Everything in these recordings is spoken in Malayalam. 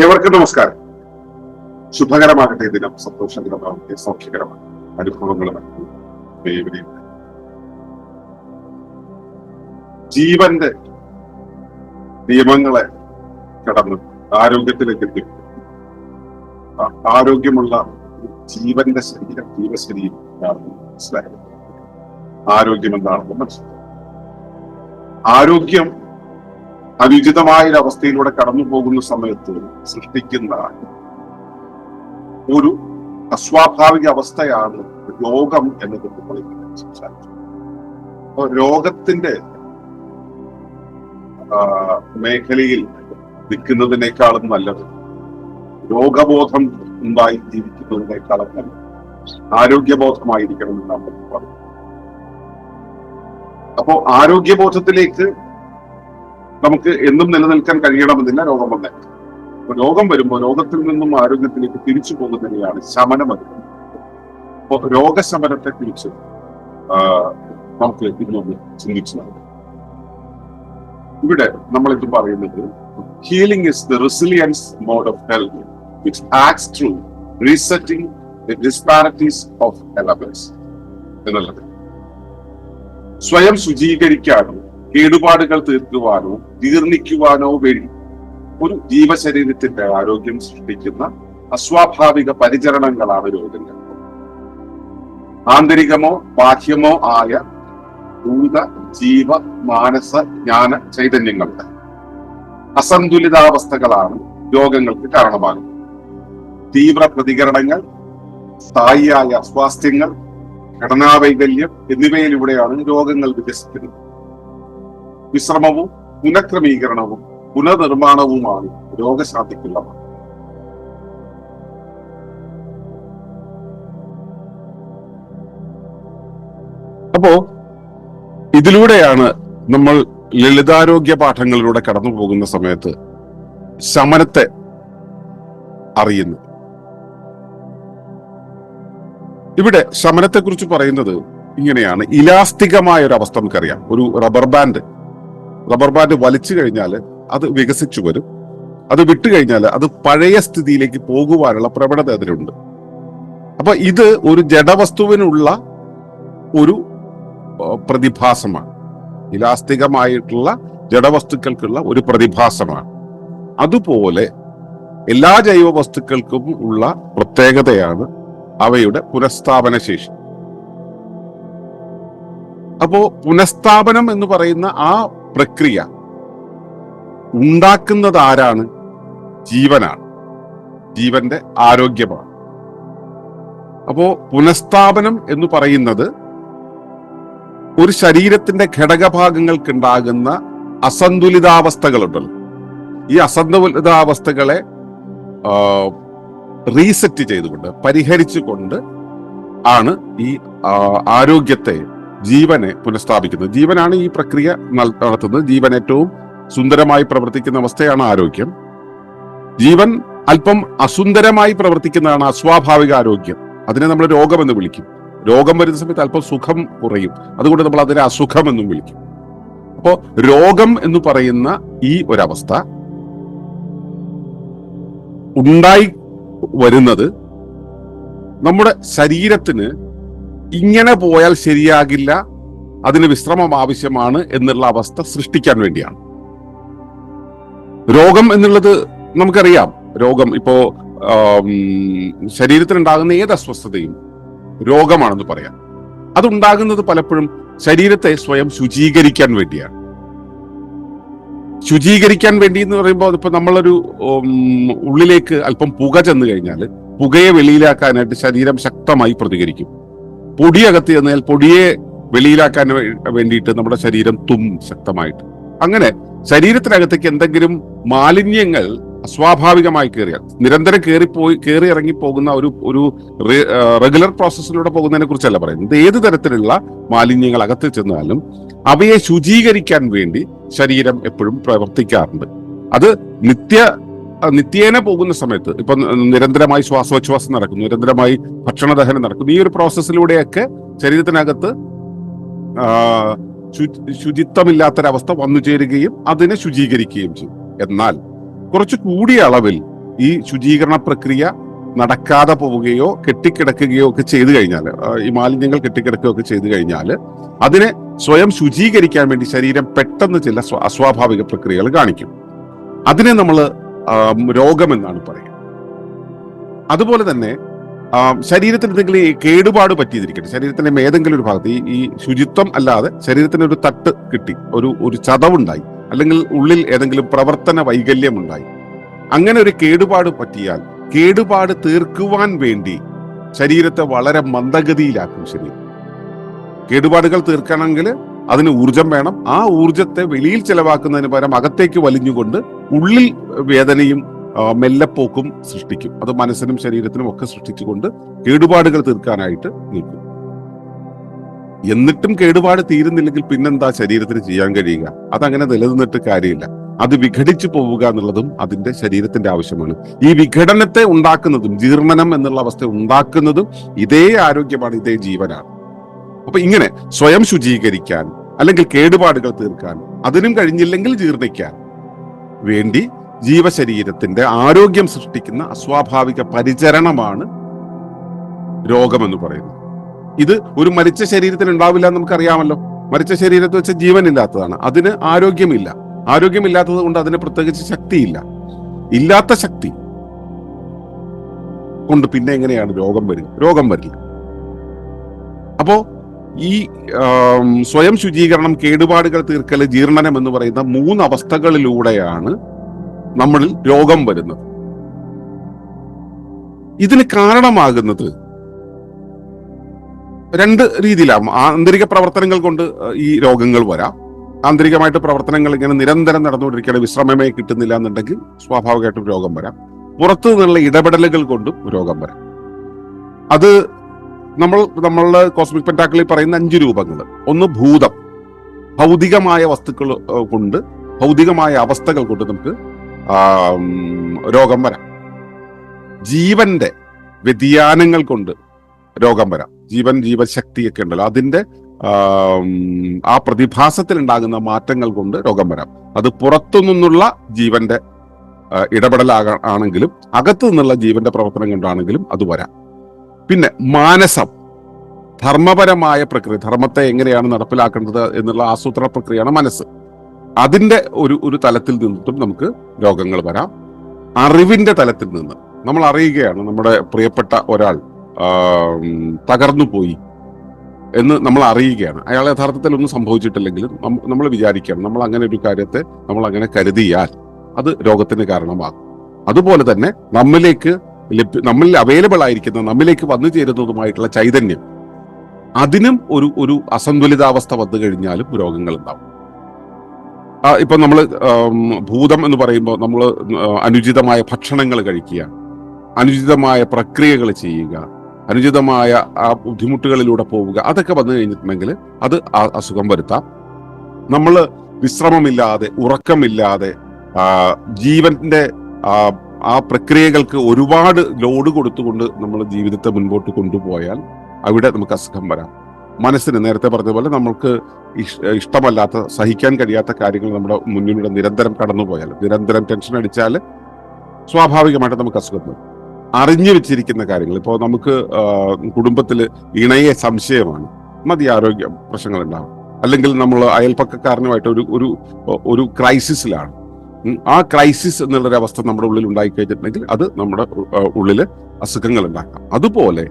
ഏവർക്കും നമസ്കാരം. ശുഭകരമാകട്ടെ ദിനം. സന്തോഷകരമാകട്ടെ സൗഖ്യകരമാകട്ടെ അനുഭവങ്ങളും ദൈവനെയും ജീവന്റെ നിയമങ്ങളെ കടന്ന് ആരോഗ്യത്തിലേക്ക് എത്തി ആരോഗ്യമുള്ള ജീവന്റെ ശരീരം ജീവശരീരം മനസ്സിലായത് ആരോഗ്യം എന്താണെന്ന് മനസ്സിലായി. ആരോഗ്യം അനുചിതമായ ഒരു അവസ്ഥയിലൂടെ കടന്നു പോകുന്ന സമയത്ത് സൃഷ്ടിക്കുന്ന ഒരു അസ്വാഭാവിക അവസ്ഥയാണ് രോഗം എന്ന് നമ്മൾ സംസാരിച്ചു അപ്പൊ രോഗത്തിന്റെ മേഖലയിൽ നിൽക്കുന്നതിനേക്കാളും നല്ലത് രോഗബോധം ഉണ്ടായി ജീവിക്കുന്നതിനേക്കാളും നല്ലത് ആരോഗ്യബോധമായിരിക്കണം എന്ന് നാം പറഞ്ഞു അപ്പോ ആരോഗ്യബോധത്തിലേക്ക് നമുക്ക് എന്നും നിലനിൽക്കാൻ കഴിയണമെന്നില്ല രോഗം വന്നേ. അപ്പൊ രോഗം വരുമ്പോൾ രോഗത്തിൽ നിന്നും ആരോഗ്യത്തിലേക്ക് തിരിച്ചു പോകുന്നതിനെയാണ് ശമനം വരുന്നത് അപ്പൊ രോഗശമനത്തെ കുറിച്ച് നമുക്ക് ഇന്നൊന്ന് ചിന്തിച്ചു നൽകും ഇവിടെ നമ്മൾ ഇത് പറയുന്നത് healing is the resilience mode of health which acts through resetting disparities of elements എന്നുള്ളത്. സ്വയം ശുചീകരിക്കാനോ കേടുപാടുകൾ തീർക്കുവാനോ ജീർണിക്കുവാനോ വേണ്ടി ഒരു ജീവശരീരത്തിന്റെ ആരോഗ്യം സൃഷ്ടിക്കുന്ന അസ്വാഭാവിക പരിചരണങ്ങളാണ് രോഗങ്ങൾ. ആന്തരികമോ ബാഹ്യമോ ആയ ഭൂത ജീവ മാനസ ജ്ഞാന ചൈതന്യങ്ങളുടെ അസന്തുലിതാവസ്ഥകളാണ് രോഗങ്ങൾക്ക് കാരണമാകുന്നത്. തീവ്ര പ്രതികരണങ്ങൾ സ്ഥായിയായ അസ്വാസ്ഥ്യങ്ങൾ ഘടനാവൈകല്യം എന്നിവയിലൂടെയാണ് രോഗങ്ങൾ വികസിക്കുന്നത്. വിശ്രമവും പുനഃക്രമീകരണവും പുനർനിർമ്മാണവുമാണ് രോഗശാന്തിക്കുള്ള മാർഗം. അപ്പോ ഇതിലൂടെയാണ് നമ്മൾ ലളിതാരോഗ്യ പാഠങ്ങളിലൂടെ കടന്നു പോകുന്ന സമയത്ത് ശമനത്തെ അറിയുന്നത്. ഇവിടെ ശമനത്തെ കുറിച്ച് പറയുന്നത് ഇങ്ങനെയാണ്. ഇലാസ്തികമായ ഒരു അവസ്ഥ നമുക്കറിയാം. ഒരു റബ്ബർ ബാൻഡ് റബ്ബർ ബാൻഡ് വലിച്ചു കഴിഞ്ഞാൽ അത് വികസിച്ചു വരും. അത് വിട്ടു കഴിഞ്ഞാൽ അത് പഴയ സ്ഥിതിയിലേക്ക് പോകുവാനുള്ള പ്രവണത അതിലുണ്ട്. അപ്പൊ ഇത് ഒരു ജഡവസ്തുവിനുള്ള ഒരു പ്രതിഭാസമാണ്. ഇലാസ്തികമായിട്ടുള്ള ജഡവസ്തുക്കൾക്കുള്ള ഒരു പ്രതിഭാസമാണ്. അതുപോലെ എല്ലാ ജൈവ വസ്തുക്കൾക്കും ഉള്ള പ്രത്യേകതയാണ് അവയുടെ പുനഃസ്ഥാപന ശേഷി. അപ്പോ പുനഃസ്ഥാപനം എന്ന് പറയുന്ന ആ പ്രക്രിയ. ഉണ്ടാക്കുന്നത് ആരാണ്? ജീവനാണ്. ജീവന്റെ ആരോഗ്യമാണ്. അപ്പോ പുനഃസ്ഥാപനം എന്ന് പറയുന്നത് ഒരു ശരീരത്തിന്റെ ഘടകഭാഗങ്ങൾക്കുണ്ടാകുന്ന അസന്തുലിതാവസ്ഥകളുണ്ടല്ലോ. ഈ അസന്തുലിതാവസ്ഥകളെ റീസെറ്റ് ചെയ്തുകൊണ്ട് പരിഹരിച്ചുകൊണ്ട് ആണ് ഈ ആരോഗ്യത്തെ ജീവനെ പുനഃസ്ഥാപിക്കുന്നത് ജീവനാണ് ഈ പ്രക്രിയ നടത്തുന്നത്. ജീവൻ ഏറ്റവും സുന്ദരമായി പ്രവർത്തിക്കുന്ന അവസ്ഥയാണ് ആരോഗ്യം. ജീവൻ അല്പം അസുന്ദരമായി പ്രവർത്തിക്കുന്നതാണ് അസ്വാഭാവിക ആരോഗ്യം. അതിനെ നമ്മൾ രോഗമെന്ന് വിളിക്കും. രോഗം വരുന്ന സമയത്ത് അല്പം സുഖം കുറയും. അതുകൊണ്ട് നമ്മൾ അതിനെ അസുഖം എന്നും വിളിക്കും. അപ്പോ രോഗം എന്ന് പറയുന്ന ഈ ഒരവസ്ഥ ഉണ്ടായി വരുന്നത് നമ്മുടെ ശരീരത്തിന് ഇങ്ങനെ പോയാൽ ശരിയാകില്ല. അതിന് വിശ്രമം ആവശ്യമാണ് എന്നുള്ള അവസ്ഥ സൃഷ്ടിക്കാൻ വേണ്ടിയാണ്. രോഗം എന്നുള്ളത് നമുക്കറിയാം. രോഗം ഇപ്പോ ശരീരത്തിനുണ്ടാകുന്ന ഏത് അസ്വസ്ഥതയും രോഗമാണെന്ന് പറയാം. അതുണ്ടാകുന്നത് പലപ്പോഴും ശരീരത്തെ സ്വയം ശുചീകരിക്കാൻ വേണ്ടിയാണ്. ശുചീകരിക്കാൻ വേണ്ടി എന്ന് പറയുമ്പോൾ ഇപ്പൊ നമ്മളൊരു ഉള്ളിലേക്ക് അല്പം പുക ചെന്ന് കഴിഞ്ഞാൽ പുകയെ വെളിയിലാക്കാനായിട്ട് ശരീരം ശക്തമായി പ്രതികരിക്കും. പൊടിയകത്ത് ചെന്നാൽ പൊടിയെ വെളിയിലാക്കാൻ വേണ്ടിയിട്ട് നമ്മുടെ ശരീരം തും ശക്തമായിട്ട്. അങ്ങനെ ശരീരത്തിനകത്തേക്ക് എന്തെങ്കിലും മാലിന്യങ്ങൾ അസ്വാഭാവികമായി കയറിയാൽ നിരന്തരം കയറിപ്പോയി കയറി ഇറങ്ങി പോകുന്ന ഒരു ഒരു റെഗുലർ പ്രോസസ്സിലൂടെ പോകുന്നതിനെ കുറിച്ചല്ല പറയുന്നത്. ഏത് തരത്തിലുള്ള മാലിന്യങ്ങൾ അകത്ത് ചെന്നാലും അവയെ ശുചീകരിക്കാൻ വേണ്ടി ശരീരം എപ്പോഴും പ്രവർത്തിക്കാറുണ്ട്. അത് നിത്യ നിത്യേന പോകുന്ന സമയത്ത് ഇപ്പൊ നിരന്തരമായി ശ്വാസോച്ഛ്വാസം നടക്കുന്നു നിരന്തരമായി ഭക്ഷണദഹനം നടക്കുന്നു ഈ ഒരു പ്രോസസ്സിലൂടെയൊക്കെ ശരീരത്തിനകത്ത് ശുചിത്വമില്ലാത്തൊരവസ്ഥ വന്നു ചേരുകയും അതിനെ ശുചീകരിക്കുകയും ചെയ്യും. എന്നാൽ കുറച്ച് കൂടിയ അളവിൽ ഈ ശുചീകരണ പ്രക്രിയ നടക്കാതെ പോവുകയോ കെട്ടിക്കിടക്കുകയോ ഒക്കെ ചെയ്തു കഴിഞ്ഞാൽ ഈ മാലിന്യങ്ങൾ കെട്ടിക്കിടക്കുകയോ ഒക്കെ ചെയ്തു കഴിഞ്ഞാൽ അതിനെ സ്വയം ശുചീകരിക്കാൻ വേണ്ടി ശരീരം പെട്ടെന്ന് ചില അസ്വാഭാവിക പ്രക്രിയകൾ കാണിക്കും. അതിനെ നമ്മൾ രോഗമെന്നാണ് പറയുക. അതുപോലെ തന്നെ ശരീരത്തിന് എന്തെങ്കിലും കേടുപാട് പറ്റിയതിരിക്കട്ടെ ശരീരത്തിന്റെ ഏതെങ്കിലും ഒരു ഭാഗത്ത് ഈ ശുചിത്വം അല്ലാതെ ശരീരത്തിന് ഒരു തട്ട് കിട്ടി ഒരു ഒരു ചതവുണ്ടായി അല്ലെങ്കിൽ ഉള്ളിൽ ഏതെങ്കിലും പ്രവർത്തന വൈകല്യം ഉണ്ടായി അങ്ങനെ ഒരു കേടുപാട് പറ്റിയാൽ കേടുപാട് തീർക്കുവാൻ വേണ്ടി ശരീരത്തെ വളരെ മന്ദഗതിയിലാക്കും ശരീരം. കേടുപാടുകൾ തീർക്കണമെങ്കിൽ അതിന് ഊർജം വേണം. ആ ഊർജത്തെ വെളിയിൽ ചെലവാക്കുന്നതിന് പകരം അകത്തേക്ക് വലിഞ്ഞുകൊണ്ട് ഉള്ളിൽ വേദനയും മെല്ലപ്പോക്കും സൃഷ്ടിക്കും. അത് മനസ്സിനും ശരീരത്തിനും ഒക്കെ സൃഷ്ടിച്ചുകൊണ്ട് കേടുപാടുകൾ തീർക്കാനായിട്ട് നിൽക്കും. എന്നിട്ടും കേടുപാട് തീരുന്നില്ലെങ്കിൽ പിന്നെന്താ ശരീരത്തിന് ചെയ്യാൻ കഴിയുക? അതങ്ങനെ നിലനിന്നിട്ട് കാര്യമില്ല. അത് വിഘടിച്ചു പോവുക എന്നുള്ളതും അതിന്റെ ശരീരത്തിന്റെ ആവശ്യമാണ്. ഈ വിഘടനത്തെ ഉണ്ടാക്കുന്നതും ജീർണനം എന്നുള്ള അവസ്ഥ ഉണ്ടാക്കുന്നതും ഇതേ ആരോഗ്യമാണ് ഇതേ ജീവനാണ്. അപ്പൊ ഇങ്ങനെ സ്വയം ശുചീകരിക്കാൻ അല്ലെങ്കിൽ കേടുപാടുകൾ തീർക്കാൻ അതിനും കഴിഞ്ഞില്ലെങ്കിൽ ജീർണിക്കാൻ വേണ്ടി ജീവശരീരത്തിന്റെ ആരോഗ്യം സൃഷ്ടിക്കുന്ന അസ്വാഭാവിക പരിചരണമാണ് രോഗമെന്ന് പറയുന്നത്. ഇത് ഒരു മരിച്ച ശരീരത്തിന് ഉണ്ടാവില്ല എന്ന് നമുക്കറിയാമല്ലോ. മരിച്ച ശരീരത്തിൽ വെച്ച് ജീവനില്ലാത്തതാണ്. അതിന് ആരോഗ്യമില്ല. ആരോഗ്യമില്ലാത്തത് കൊണ്ട് അതിന് പ്രത്യേകിച്ച് ശക്തിയില്ല. ഇല്ലാത്ത ശക്തി കൊണ്ട് പിന്നെ എങ്ങനെയാണ് രോഗം വരിക രോഗം വരില്ല. അപ്പോ ഈ സ്വയം ശുചീകരണം കേടുപാടുകൾ തീർക്കൽ ജീർണനം എന്ന് പറയുന്ന മൂന്ന് അവസ്ഥകളിലൂടെയാണ് നമ്മളിൽ രോഗം വരുന്നത്. ഇതിന് കാരണമാകുന്നത് രണ്ട് രീതിയിലാണ്. ആന്തരിക പ്രവർത്തനങ്ങൾ കൊണ്ട് ഈ രോഗങ്ങൾ വരാം. ആന്തരികമായിട്ട് പ്രവർത്തനങ്ങൾ ഇങ്ങനെ നിരന്തരം നടന്നുകൊണ്ടിരിക്കുകയാണ്. വിശ്രമമേ കിട്ടുന്നില്ല എന്നുണ്ടെങ്കിൽ സ്വാഭാവികമായിട്ടും രോഗം വരാം. പുറത്തു നിന്നുള്ള ഇടപെടലുകൾ കൊണ്ടും രോഗം വരാം. അത് നമ്മൾ നമ്മളുടെ കോസ്മിക് പെന്റാക്കിളിൽ പറയുന്ന അഞ്ച് രൂപങ്ങൾ. ഒന്ന് ഭൂതം. ഭൗതികമായ വസ്തുക്കൾ കൊണ്ട് ഭൗതികമായ അവസ്ഥകൾ കൊണ്ട് നമുക്ക് രോഗം വരാം. ജീവന്റെ വ്യതിയാനങ്ങൾ കൊണ്ട് രോഗം വരാം. ജീവൻ ജീവശക്തിയൊക്കെ ഉണ്ടല്ലോ. അതിന്റെ ആ പ്രതിഭാസത്തിൽ ഉണ്ടാകുന്ന മാറ്റങ്ങൾ കൊണ്ട് രോഗം വരാം. അത് പുറത്തു നിന്നുള്ള ജീവന്റെ ഇടപെടലാകാണെങ്കിലും അകത്തു നിന്നുള്ള ജീവന്റെ പ്രവർത്തനം കൊണ്ടാണെങ്കിലും അത് വരാം. പിന്നെ മാനസം. ധർമ്മപരമായ പ്രക്രിയ ധർമ്മത്തെ എങ്ങനെയാണ് നടപ്പിലാക്കേണ്ടത് എന്നുള്ള ആസൂത്രണ പ്രക്രിയയാണ് മനസ്സ്. അതിന്റെ ഒരു ഒരു തലത്തിൽ നിന്നിട്ടും നമുക്ക് രോഗങ്ങൾ വരാം. അറിവിന്റെ തലത്തിൽ നിന്ന് നമ്മൾ അറിയുകയാണ് നമ്മുടെ പ്രിയപ്പെട്ട ഒരാൾ തകർന്നു പോയി എന്ന് നമ്മൾ അറിയുകയാണ്. അയാൾ യഥാർത്ഥത്തിൽ ഒന്നും സംഭവിച്ചിട്ടില്ലെങ്കിലും നമ്മൾ വിചാരിക്കുകയാണ് നമ്മൾ അങ്ങനെ ഒരു കാര്യത്തെ നമ്മൾ അങ്ങനെ കരുതിയാൽ അത് രോഗത്തിന് കാരണമാകും. അതുപോലെ തന്നെ നമ്മിലേക്ക് നമ്മളിൽ അവൈലബിൾ ആയിരിക്കുന്ന നമ്മിലേക്ക് വന്നു ചേരുന്നതുമായിട്ടുള്ള ചൈതന്യം. അതിനും ഒരു ഒരു അസന്തുലിതാവസ്ഥ വന്നു കഴിഞ്ഞാലും രോഗങ്ങൾ ഉണ്ടാവും ഇപ്പൊ നമ്മൾ ഭൂതം എന്ന് പറയുമ്പോൾ നമ്മൾ അനുചിതമായ ഭക്ഷണങ്ങൾ കഴിക്കുക അനുചിതമായ പ്രക്രിയകൾ ചെയ്യുക അനുചിതമായ ആ ബുദ്ധിമുട്ടുകളിലൂടെ പോവുക അതൊക്കെ വന്നു കഴിഞ്ഞിട്ടുണ്ടെങ്കിൽ അത് അസുഖം വരുത്താം. നമ്മൾ വിശ്രമമില്ലാതെ ഉറക്കമില്ലാതെ ജീവന്റെ ആ, പ്രക്രിയകൾക്ക് ഒരുപാട് ലോഡ് കൊടുത്തുകൊണ്ട് നമ്മൾ ജീവിതത്തെ മുൻപോട്ട് കൊണ്ടുപോയാൽ അവിടെ നമുക്ക് അസുഖം വരാം. മനസ്സിന് നേരത്തെ പറഞ്ഞതുപോലെ നമുക്ക് ഇഷ്- ഇഷ്ടമല്ലാത്ത സഹിക്കാൻ കഴിയാത്ത കാര്യങ്ങൾ നമ്മുടെ മുന്നിലൂടെ നിരന്തരം കടന്നുപോയാൽ നിരന്തരം ടെൻഷൻ അടിച്ചാൽ സ്വാഭാവികമായിട്ട് നമുക്ക് അസുഖം വരും. അറിഞ്ഞു വെച്ചിരിക്കുന്ന കാര്യങ്ങൾ ഇപ്പോൾ നമുക്ക് കുടുംബത്തിൽ ഇണയെ സംശയമാണ്. മതി ആരോഗ്യ പ്രശ്നങ്ങൾ ഉണ്ടാകും അല്ലെങ്കിൽ നമ്മൾ അയൽപ്പക്കക്കാരനുമായിട്ട് ഒരു ഒരു ഒരു ക്രൈസിസിലാണ് ആ ക്രൈസിസ് എന്നുള്ളൊരു അവസ്ഥ നമ്മുടെ ഉള്ളിൽ ഉണ്ടായി കഴിഞ്ഞിട്ടുണ്ടെങ്കിൽ അത് നമ്മുടെ ഉള്ളിൽ അസുഖങ്ങൾ ഉണ്ടാക്കാം. അതുപോലെ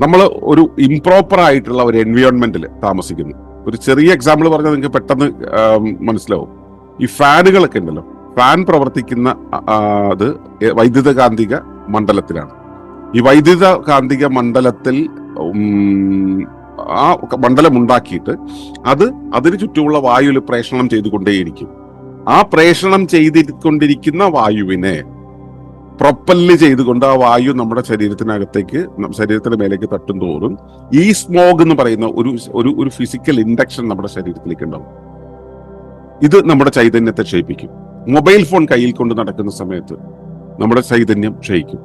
നമ്മൾ ഒരു ഇംപ്രോപ്പർ ആയിട്ടുള്ള ഒരു എൻവയോൺമെന്റിൽ താമസിക്കുന്നു. ഒരു ചെറിയ എക്സാമ്പിൾ പറഞ്ഞാൽ നിങ്ങൾക്ക് പെട്ടെന്ന് മനസ്സിലാവും. ഈ ഫാനുകളൊക്കെ ഉണ്ടല്ലോ. ഫാൻ പ്രവർത്തിക്കുന്ന അത് വൈദ്യുത കാന്തിക മണ്ഡലത്തിലാണ്. ഈ വൈദ്യുത കാന്തിക മണ്ഡലത്തിൽ ആ മണ്ഡലം ഉണ്ടാക്കിയിട്ട് അത് അതിന് ചുറ്റുമുള്ള വായുവിൽ പ്രേഷണം ചെയ്തുകൊണ്ടേയിരിക്കും. ആ പ്രേഷണം ചെയ്തുകൊണ്ടിരിക്കുന്ന വായുവിനെ പ്രൊപ്പൽ ചെയ്തുകൊണ്ട് ആ വായു നമ്മുടെ ശരീരത്തിനകത്തേക്ക് ശരീരത്തിന്റെ മേലേക്ക് തട്ടും തോറും ഈ സ്മോഗ് എന്ന് പറയുന്ന ഒരു ഒരു ഒരു ഫിസിക്കൽ ഇൻഡക്ഷൻ നമ്മുടെ ശരീരത്തിലേക്ക് ഉണ്ടാവും ഇത് നമ്മുടെ ചൈതന്യത്തെ ക്ഷയിപ്പിക്കും. മൊബൈൽ ഫോൺ കയ്യിൽ കൊണ്ട് നടക്കുന്ന സമയത്ത് നമ്മുടെ ചൈതന്യം ക്ഷയിക്കും.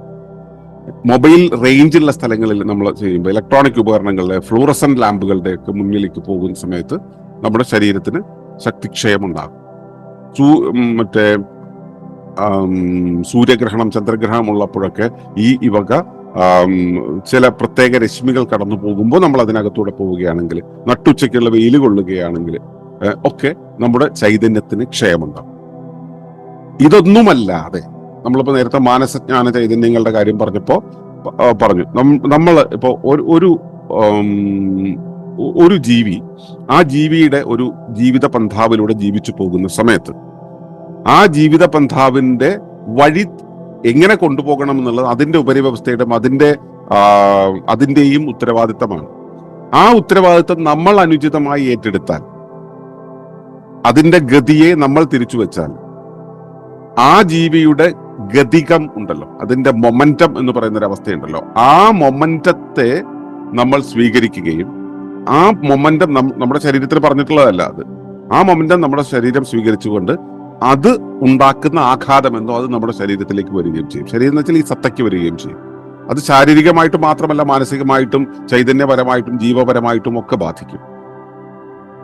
മൊബൈൽ റേഞ്ചുള്ള സ്ഥലങ്ങളിൽ നമ്മൾ ചെയ്യുമ്പോൾ ഇലക്ട്രോണിക് ഉപകരണങ്ങളുടെ ഫ്ലൂറസൻ ലാമ്പുകളുടെ ഒക്കെ മുന്നിലേക്ക് പോകുന്ന സമയത്ത് നമ്മുടെ ശരീരത്തിന് ശക്തിക്ഷയം ഉം, മറ്റേ സൂര്യഗ്രഹണം ചന്ദ്രഗ്രഹണം ഉള്ളപ്പോഴൊക്കെ ഈ ഇവക ചില പ്രത്യേക രശ്മികൾ കടന്നു പോകുമ്പോൾ നമ്മൾ അതിനകത്തൂടെ പോവുകയാണെങ്കിൽ നട്ടുച്ചയ്ക്കുള്ള വെയിൽ കൊള്ളുകയാണെങ്കിൽ ഒക്കെ നമ്മുടെ ചൈതന്യത്തിന് ക്ഷയമുണ്ടാവും ഇതൊന്നുമല്ലാതെ നമ്മളിപ്പോ നേരത്തെ മാനസജ്ഞാന ചൈതന്യങ്ങളുടെ കാര്യം പറഞ്ഞപ്പോ പറഞ്ഞു. നമ്മൾ ഇപ്പോ ഒരു ഒരു ജീവി ആ ജീവിയുടെ ഒരു ജീവിത പന്ഥാവിലൂടെ ജീവിച്ചു പോകുന്ന സമയത്ത് ആ ജീവിത പന്ഥാവിന്റെ വഴി എങ്ങനെ കൊണ്ടുപോകണം എന്നുള്ളത് അതിന്റെ ഉപരിവ്യവസ്ഥയുടെ അതിന്റെ അതിന്റെയും ഉത്തരവാദിത്തമാണ്. ആ ഉത്തരവാദിത്തം നമ്മൾ അനുചിതമായി ഏറ്റെടുത്താൽ അതിന്റെ ഗതിയെ നമ്മൾ തിരിച്ചു വെച്ചാൽ ആ ജീവിയുടെ ഗതികം ഉണ്ടല്ലോ അതിന്റെ മൊമെന്റം എന്ന് പറയുന്ന ഒരു അവസ്ഥയുണ്ടല്ലോ ആ മൊമെന്റത്തെ നമ്മൾ സ്വീകരിക്കുകയും ആ മൊമെന്റം നമ്മുടെ ശരീരത്തിൽ പറഞ്ഞിട്ടുള്ളതല്ല അത്. ആ മൊമെന്റം നമ്മുടെ ശരീരം സ്വീകരിച്ചുകൊണ്ട് അത് ഉണ്ടാക്കുന്ന ആഘാതം എന്തോ അത് നമ്മുടെ ശരീരത്തിലേക്ക് വരികയും ചെയ്യും. ശരീരം എന്ന് വെച്ചാൽ ഈ സത്തയ്ക്ക് വരികയും ചെയ്യും. അത് ശാരീരികമായിട്ട് മാത്രമല്ല മാനസികമായിട്ടും ചൈതന്യപരമായിട്ടും ജീവപരമായിട്ടും ഒക്കെ ബാധിക്കും.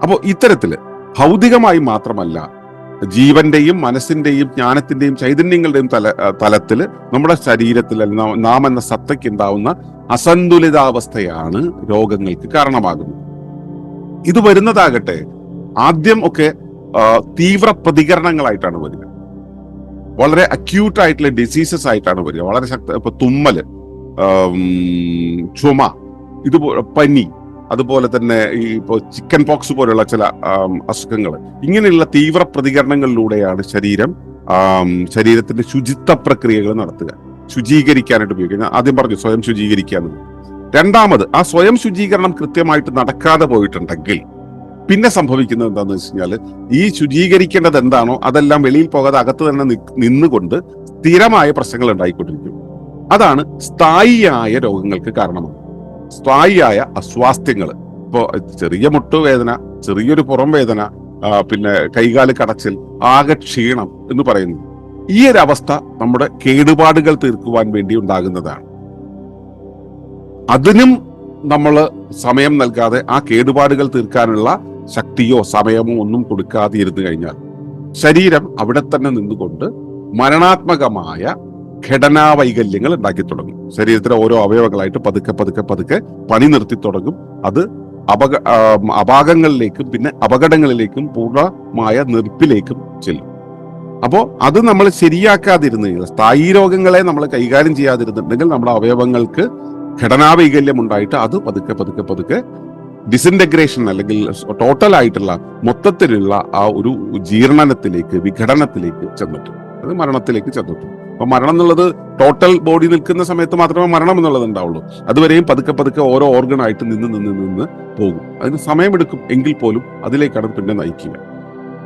അപ്പോൾ ഇത്തരത്തിൽ ഭൗതികമായി മാത്രമല്ല ജീവന്റെയും മനസ്സിന്റെയും ജ്ഞാനത്തിന്റെയും ചൈതന്യങ്ങളുടെയും തല തലത്തിൽ നമ്മുടെ ശരീരത്തിൽ നാം- എന്ന സത്തയ്ക്ക് ഉണ്ടാവുന്ന അസന്തുലിതാവസ്ഥയാണ് രോഗങ്ങൾക്ക് കാരണമാകുന്നത്. ഇത് വരുന്നതാകട്ടെ ആദ്യം ഒക്കെ തീവ്ര പ്രതികരണങ്ങളായിട്ടാണ് വരിക. വളരെ അക്യൂട്ട് ആയിട്ടുള്ള ഡിസീസസ് ആയിട്ടാണ് വരിക. വളരെ ശക്ത ഇപ്പൊ തുമ്മൽ ചുമ ഇതുപോലെ പനി അതുപോലെ തന്നെ ഈ ഇപ്പോൾ ചിക്കൻ പോക്സ് പോലുള്ള ചില അസുഖങ്ങൾ. ഇങ്ങനെയുള്ള തീവ്ര പ്രതികരണങ്ങളിലൂടെയാണ് ശരീരം ശരീരത്തിന്റെ ശുചിത്വ പ്രക്രിയകൾ നടത്തുക. ശുചീകരിക്കാനായിട്ട് ഉപയോഗിക്കുക ആദ്യം പറഞ്ഞു സ്വയം ശുചീകരിക്കുക രണ്ടാമത് ആ സ്വയം ശുചീകരണം കൃത്യമായിട്ട് നടക്കാതെ പോയിട്ടുണ്ടെങ്കിൽ പിന്നെ സംഭവിക്കുന്നത് എന്താണെന്ന് വെച്ച് കഴിഞ്ഞാൽ ഈ ശുചീകരിക്കേണ്ടത് എന്താണോ അതെല്ലാം വെളിയിൽ പോകാതെ അകത്ത് തന്നെ നിന്നുകൊണ്ട് സ്ഥിരമായ പ്രശ്നങ്ങൾ ഉണ്ടായിക്കൊണ്ടിരിക്കും. അതാണ് സ്ഥായിയായ രോഗങ്ങൾക്ക് കാരണമാണ് സ്ഥായിയായ അസ്വാസ്ഥ്യങ്ങൾ ഇപ്പോൾ ചെറിയ മുട്ടുവേദന ചെറിയൊരു പുറം വേദന പിന്നെ കൈകാൽ കടച്ചിൽ ആകെ ക്ഷീണം എന്ന് പറയുന്നു ഈ ഒരു അവസ്ഥ നമ്മുടെ കേടുപാടുകൾ തീർക്കുവാൻ വേണ്ടി ഉണ്ടാകുന്നതാണ്. അതിനും നമ്മൾ സമയം നൽകാതെ ആ കേടുപാടുകൾ തീർക്കാനുള്ള ശക്തിയോ സമയമോ ഒന്നും കൊടുക്കാതെ ഇരുന്നു കഴിഞ്ഞാൽ ശരീരം അവിടെ തന്നെ നിന്നുകൊണ്ട് മരണാത്മകമായ ഘടനാ വൈകല്യങ്ങൾ ഉണ്ടാക്കി തുടങ്ങും. ശരീരത്തിലെ ഓരോ അവയവങ്ങളായിട്ട് പതുക്കെ പതുക്കെ പതുക്കെ പണി നിർത്തി തുടങ്ങും. അത് അപക അപാകങ്ങളിലേക്കും പിന്നെ അപകടങ്ങളിലേക്കും പൂർണമായ നിർപ്പിലേക്കും ചെല്ലും. അപ്പോൾ അത് നമ്മൾ ശരിയാക്കാതിരുന്നു കഴിഞ്ഞാൽ സ്ഥായി രോഗങ്ങളെ നമ്മൾ കൈകാര്യം ചെയ്യാതിരുന്നുണ്ടെങ്കിൽ നമ്മുടെ അവയവങ്ങൾക്ക് ഘടനാ വൈകല്യം ഉണ്ടായിട്ട് അത് പതുക്കെ പതുക്കെ പതുക്കെ ഡിസിന്റഗ്രേഷൻ അല്ലെങ്കിൽ ടോട്ടൽ ആയിട്ടുള്ള മൊത്തത്തിലുള്ള ആ ഒരു ജീർണനത്തിലേക്ക് വിഘടനത്തിലേക്ക് ചെന്നിട്ട്. അത് മരണത്തിലേക്ക് ചെന്നിട്ടു അപ്പൊ മരണം എന്നുള്ളത് ടോട്ടൽ ബോഡി നിൽക്കുന്ന സമയത്ത് മാത്രമേ മരണം എന്നുള്ളത് ഉണ്ടാവുള്ളൂ. അതുവരെയും പതുക്കെ പതുക്കെ ഓരോ ഓർഗൺ ആയിട്ട് നിന്ന് നിന്ന് നിന്ന് പോകും. അതിന് സമയമെടുക്കും എങ്കിൽ പോലും അതിലേക്കാണ് പിന്നെ നയിക്കുക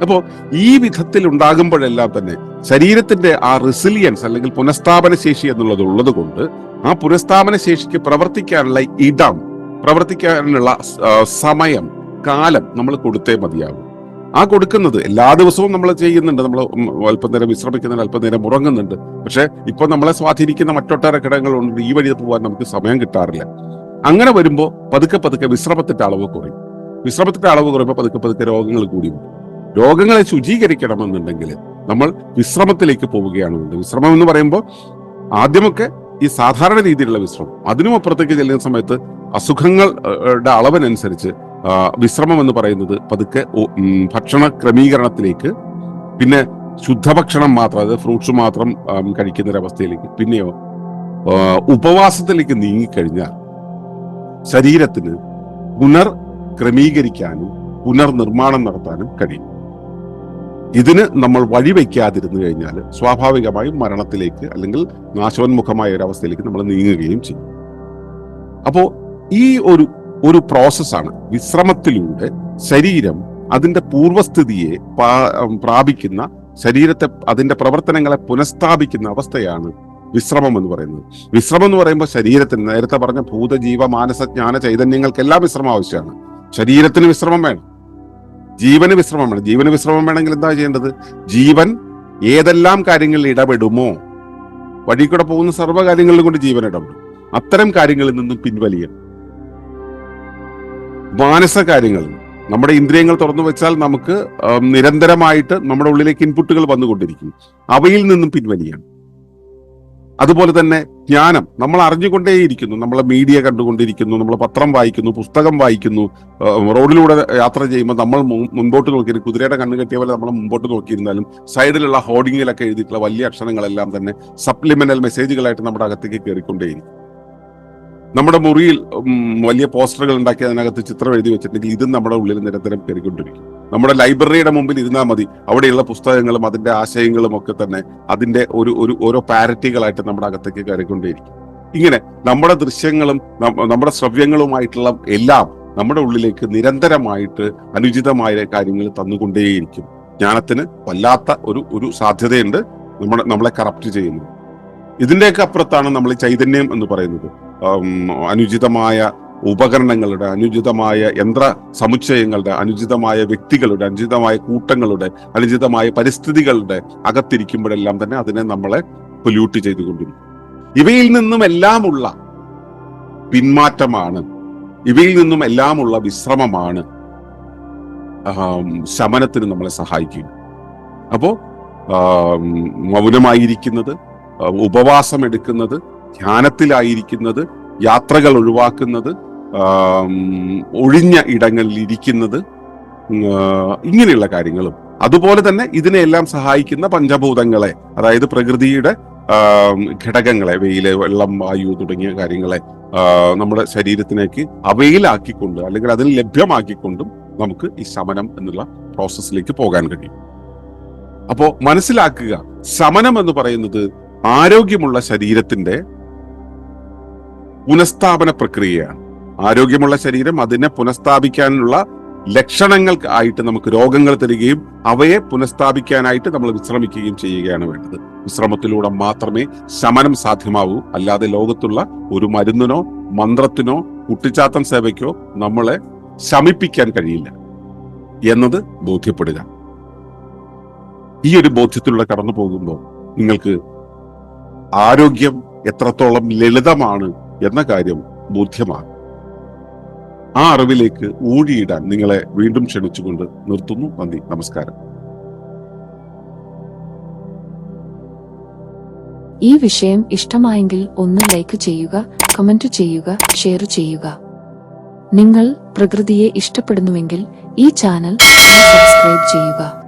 അപ്പോ ഈ വിധത്തിൽ ഉണ്ടാകുമ്പോഴെല്ലാം തന്നെ ശരീരത്തിന്റെ ആ റെസിലിയൻസ് അല്ലെങ്കിൽ പുനഃസ്ഥാപന ശേഷി എന്നുള്ളത് ഉള്ളത് കൊണ്ട് ആ പുനഃസ്ഥാപന ശേഷിക്ക് പ്രവർത്തിക്കാനുള്ള ഇടം പ്രവർത്തിക്കാനുള്ള സമയം കാലം നമ്മൾ കൊടുത്തേ മതിയാകും. ആ കൊടുക്കുന്നത് എല്ലാ ദിവസവും നമ്മൾ ചെയ്യുന്നുണ്ട്. നമ്മൾ അല്പം നേരം വിശ്രമിക്കുന്നുണ്ട് അല്പം നേരം ഉറങ്ങുന്നുണ്ട്. പക്ഷെ ഇപ്പൊ നമ്മളെ സ്വാധീനിക്കുന്ന മറ്റൊട്ടേറെ ഘടകങ്ങളുണ്ട് ഈ വഴി പോകാൻ നമുക്ക് സമയം കിട്ടാറില്ല. അങ്ങനെ വരുമ്പോൾ പതുക്കെ പതുക്കെ വിശ്രമത്തിന്റെ അളവ് കുറയും. വിശ്രമത്തിന്റെ അളവ് കുറയുമ്പോൾ പതുക്കെ പതുക്കെ രോഗങ്ങൾ കൂടി രോഗങ്ങളെ ശുചീകരിക്കണമെന്നുണ്ടെങ്കിൽ നമ്മൾ വിശ്രമത്തിലേക്ക് പോവുകയാണെന്നുണ്ട്. വിശ്രമം എന്ന് പറയുമ്പോൾ ആദ്യമൊക്കെ ഈ സാധാരണ രീതിയിലുള്ള വിശ്രമം. അതിനും അപ്പുറത്തേക്ക് ചെല്ലുന്ന സമയത്ത് അസുഖങ്ങളുടെ അളവിനനുസരിച്ച് വിശ്രമം എന്ന് പറയുന്നത് പതുക്കെ ഭക്ഷണ ക്രമീകരണത്തിലേക്ക് പിന്നെ ശുദ്ധഭക്ഷണം മാത്രം അതായത് ഫ്രൂട്ട്സ് മാത്രം കഴിക്കുന്ന ഒരവസ്ഥയിലേക്ക് പിന്നെയോ ഉപവാസത്തിലേക്ക് നീങ്ങിക്കഴിഞ്ഞാൽ ശരീരത്തിന് പുനർ ക്രമീകരിക്കാനും പുനർനിർമ്മാണം നടത്താനും കഴിയും. ഇതിന് നമ്മൾ വഴിവെക്കാതിരുന്നു കഴിഞ്ഞാൽ സ്വാഭാവികമായും മരണത്തിലേക്ക് അല്ലെങ്കിൽ നാശോന്മുഖമായ ഒരു അവസ്ഥയിലേക്ക് നമ്മൾ നീങ്ങുകയും ചെയ്യും. അപ്പോൾ ഈ ഒരു ഒരു പ്രോസസ്സാണ്. വിശ്രമത്തിലൂടെ ശരീരം അതിന്റെ പൂർവസ്ഥിതിയെ പ്രാപിക്കുന്ന ശരീരത്തെ അതിന്റെ പ്രവർത്തനങ്ങളെ പുനഃസ്ഥാപിക്കുന്ന അവസ്ഥയാണ് വിശ്രമം എന്ന് പറയുന്നത്. വിശ്രമം എന്ന് പറയുമ്പോൾ ശരീരത്തിന് നേരത്തെ പറഞ്ഞ ഭൂതജീവ മാനസ ജ്ഞാന ചൈതന്യങ്ങൾക്കെല്ലാം വിശ്രമം ആവശ്യമാണ്. ശരീരത്തിന് വിശ്രമം വേണം. ജീവന് വിശ്രമം വേണം. ജീവന് വിശ്രമം വേണമെങ്കിൽ എന്താ ചെയ്യേണ്ടത്? ജീവൻ ഏതെല്ലാം കാര്യങ്ങളിൽ ഇടപെടുമോ? വഴി കൂടെ പോകുന്ന സർവ കാര്യങ്ങളിലും കൊണ്ട് ജീവൻ ഇടപെടും. അത്തരം കാര്യങ്ങളിൽ നിന്നും പിൻവലിയണം. മാനസ കാര്യങ്ങൾ. നമ്മുടെ ഇന്ദ്രിയങ്ങൾ തുറന്നു വെച്ചാൽ നമുക്ക് നിരന്തരമായിട്ട് നമ്മുടെ ഉള്ളിലേക്ക് ഇൻപുട്ടുകൾ വന്നുകൊണ്ടിരിക്കും. അവയിൽ നിന്നും പിൻവലിയാണ്. അതുപോലെ തന്നെ ജ്ഞാനം. നമ്മൾ അറിഞ്ഞുകൊണ്ടേയിരിക്കുന്നു. നമ്മളെ മീഡിയ കണ്ടുകൊണ്ടിരിക്കുന്നു. നമ്മൾ പത്രം വായിക്കുന്നു. പുസ്തകം വായിക്കുന്നു. റോഡിലൂടെ യാത്ര ചെയ്യുമ്പോൾ നമ്മൾ മുൻപോട്ട് നോക്കി കുതിരയുടെ കണ്ണ് കെട്ടിയ പോലെ നമ്മൾ മുമ്പോട്ട് നോക്കിയിരുന്നാലും സൈഡിലുള്ള ഹോർഡിങ്ങിലൊക്കെ എഴുതിയിട്ടുള്ള വലിയ അക്ഷരങ്ങളെല്ലാം തന്നെ സപ്ലിമെന്റൽ മെസ്സേജുകളായിട്ട് നമ്മുടെ അകത്തേക്ക് കയറിക്കൊണ്ടേയിരിക്കും. നമ്മുടെ മുറിയിൽ വലിയ പോസ്റ്ററുകൾ ഉണ്ടാക്കി അതിനകത്ത് ചിത്രം എഴുതി വെച്ചിട്ടുണ്ടെങ്കിൽ ഇതും നമ്മുടെ ഉള്ളിൽ നിരന്തരം പെരുകൊണ്ടിരിക്കും നമ്മുടെ ലൈബ്രറിയുടെ മുമ്പിൽ ഇരുന്നാൽ മതി. അവിടെയുള്ള പുസ്തകങ്ങളും അതിന്റെ ആശയങ്ങളും ഒക്കെ തന്നെ അതിന്റെ ഒരു ഒരു ഓരോ പാരറ്റികളായിട്ട് നമ്മുടെ അകത്തേക്ക് കയറിക്കൊണ്ടേയിരിക്കും. ഇങ്ങനെ നമ്മുടെ ദൃശ്യങ്ങളും നമ്മുടെ ശ്രവ്യങ്ങളുമായിട്ടുള്ള എല്ലാം നമ്മുടെ ഉള്ളിലേക്ക് നിരന്തരമായിട്ട് അനുചിതമായ കാര്യങ്ങൾ തന്നുകൊണ്ടേയിരിക്കും. ജ്ഞാനത്തിന് വല്ലാത്ത ഒരു ഒരു സാധ്യതയുണ്ട്. നമ്മുടെ നമ്മളെ കറപ്റ്റ് ചെയ്യുന്നത്. ഇതിന്റെയൊക്കെ അപ്പുറത്താണ് നമ്മൾ ചൈതന്യം എന്ന് പറയുന്നത്. അനുചിതമായ ഉപകരണങ്ങളുടെ അനുചിതമായ യന്ത്ര സമുച്ചയങ്ങളുടെ അനുചിതമായ വ്യക്തികളുടെ അനുചിതമായ കൂട്ടങ്ങളുടെ അനുചിതമായ പരിസ്ഥിതികളുടെ അകത്തിരിക്കുമ്പോഴെല്ലാം തന്നെ അതിനെ നമ്മളെ പൊല്യൂട്ട് ചെയ്തുകൊണ്ടിരിക്കും. ഇവയിൽ നിന്നും എല്ലാമുള്ള പിന്മാറ്റമാണ്. ഇവയിൽ നിന്നും എല്ലാമുള്ള വിശ്രമമാണ് ശമനത്തിന് നമ്മളെ സഹായിക്കുക അപ്പോ ആം, മൗനമായിരിക്കുന്നത് ഉപവാസം എടുക്കുന്നത് ധ്യാനത്തിലായിരിക്കുന്നത് യാത്രകൾ ഒഴിവാക്കുന്നത് ഒഴിഞ്ഞ ഇടങ്ങളിൽ ഇരിക്കുന്നത് ഇങ്ങനെയുള്ള കാര്യങ്ങളും. അതുപോലെ തന്നെ ഇതിനെല്ലാം സഹായിക്കുന്ന പഞ്ചഭൂതങ്ങളെ അതായത് പ്രകൃതിയുടെ ഘടകങ്ങളെ വെയിൽ വെള്ളം വായു തുടങ്ങിയ കാര്യങ്ങളെ നമ്മുടെ ശരീരത്തിലേക്ക് അവയിലാക്കിക്കൊണ്ട് അല്ലെങ്കിൽ അതിൽ ലഭ്യമാക്കിക്കൊണ്ടും നമുക്ക് ഈ ശമനം എന്നുള്ള പ്രോസസ്സിലേക്ക് പോകാൻ കഴിയും. അപ്പോ മനസ്സിലാക്കുക ശമനം എന്ന് പറയുന്നത് ആരോഗ്യമുള്ള ശരീരത്തിന്റെ പുനഃസ്ഥാപന പ്രക്രിയയാണ്. ആരോഗ്യമുള്ള ശരീരം അതിനെ പുനഃസ്ഥാപിക്കാനുള്ള ലക്ഷണങ്ങൾ ആയിട്ട് നമുക്ക് രോഗങ്ങൾ തരികയും അവയെ പുനഃസ്ഥാപിക്കാനായിട്ട് നമ്മൾ വിശ്രമിക്കുകയും ചെയ്യുകയാണ് വേണ്ടത്. വിശ്രമത്തിലൂടെ മാത്രമേ ശമനം സാധ്യമാവൂ. അല്ലാതെ ലോകത്തുള്ള ഒരു മരുന്നിനോ മന്ത്രത്തിനോ കുട്ടിച്ചാത്തൻ സേവയ്ക്കോ നമ്മളെ ശമിപ്പിക്കാൻ കഴിയില്ല. എന്നത് ബോധ്യപ്പെടുക. ഈ ഒരു ബോധ്യത്തിലൂടെ കടന്നു പോകുമ്പോൾ നിങ്ങൾക്ക് ആരോഗ്യം എത്രത്തോളം ലളിതമാണ് എന്ന കാര്യം ബോധ്യമാണ്. ആ അറിവിലേക്ക് ഊഴിയിടാൻ നിങ്ങളെ വീണ്ടും ക്ഷണിച്ചുകൊണ്ട് നിർത്തുന്നു. നന്ദി. നമസ്കാരം. ഈ വിഷയം ഇഷ്ടമായെങ്കിൽ ഒന്ന് ലൈക്ക് ചെയ്യുക കമന്റ് ചെയ്യുക ഷെയർ ചെയ്യുക. നിങ്ങൾ പ്രകൃതിയെ ഇഷ്ടപ്പെടുന്നുവെങ്കിൽ ഈ ചാനൽ സബ്സ്ക്രൈബ് ചെയ്യുക.